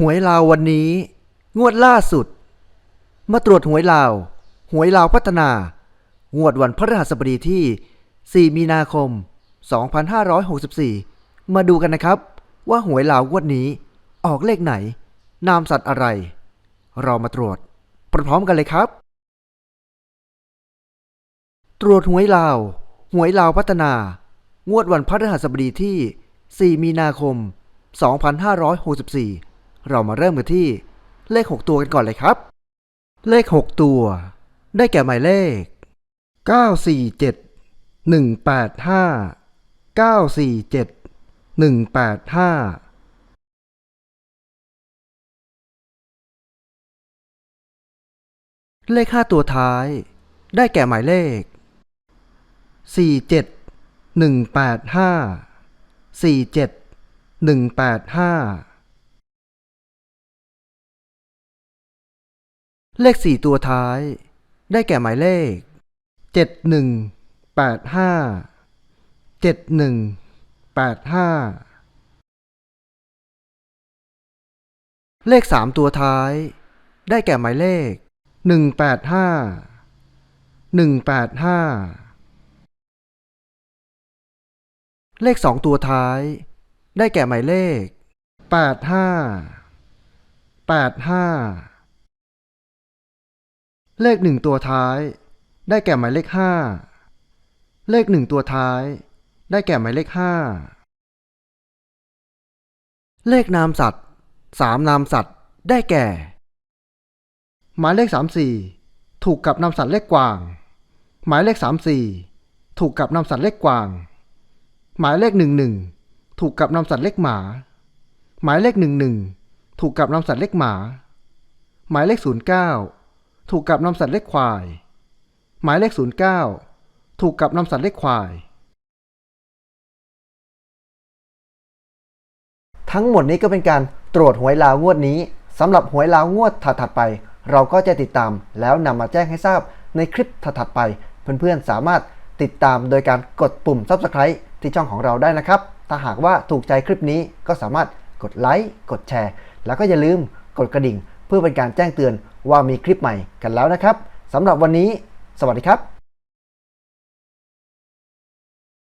หวยลาววันนี้ งวดล่าสุด มาตรวจหวยลาว หวยลาวพัฒนา งวดวันพฤหัสบดีที่ 4 มีนาคม 2564 มาดูกันนะครับ ว่าหวยลาวงวดนี้ ออกเลขไหน นามสัตว์อะไร เรามาตรวจพร้อมกันเลยครับ ตรวจหวยลาว หวยลาวพัฒนา งวดวันพฤหัสบดีที่ 4 มีนาคม 2564 เรามาเริ่มกันที่เลข 6 ตัวกันก่อนเลยครับ เลข 6 ตัว ได้แก่หมายเลข 947 185 947 185เลข5ตัวท้าย ได้แก่หมายเลข 47 185 47 185 เลข4ตัวท้าย ได้แก่หมายเลข 71 85 71 85 เลข3ตัวท้าย ได้แก่หมายเลข 185 185 เลข2ตัวท้าย ได้แก่หมายเลข 85 85 เลข1ตัวท้าย ได้แก่หมายเลข5เลข1ตัวท้าย ได้แก่หมายเลข5เลขนามสัตว์3นามสัตว์ ได้แก่ หมายเลข34ถูกกับนามสัตว์เลขกว่าง หมายเลข34ถูกกับนามสัตว์เลขกว่าง หมายเลข11ถูกกับนามสัตว์เลขหมา หมายเลข11ถูกกับนามสัตว์เลขหมา หมายเลข09 ถูกกับนามสัตว์เลขควาย หมายเลข 09 ถูกกับนามสัตว์เลขควาย ทั้งหมดนี้ก็เป็นการตรวจหวยลาวงวดนี้สำหรับหวยลาวงวดถัดๆไป เราก็จะติดตามแล้วนำมาแจ้งให้ทราบในคลิปถัดๆไป เพื่อนๆสามารถติดตามโดยการกดปุ่ม Subscribe ที่ช่องของเราได้นะครับ ถ้าหากว่าถูกใจคลิปนี้ก็สามารถกดไลค์ กดแชร์ แล้วก็อย่าลืมกดกระดิ่ง เพื่อเป็นการแจ้งเตือนว่ามีคลิปใหม่กันแล้วนะครับสำหรับวันนี้ สวัสดีครับ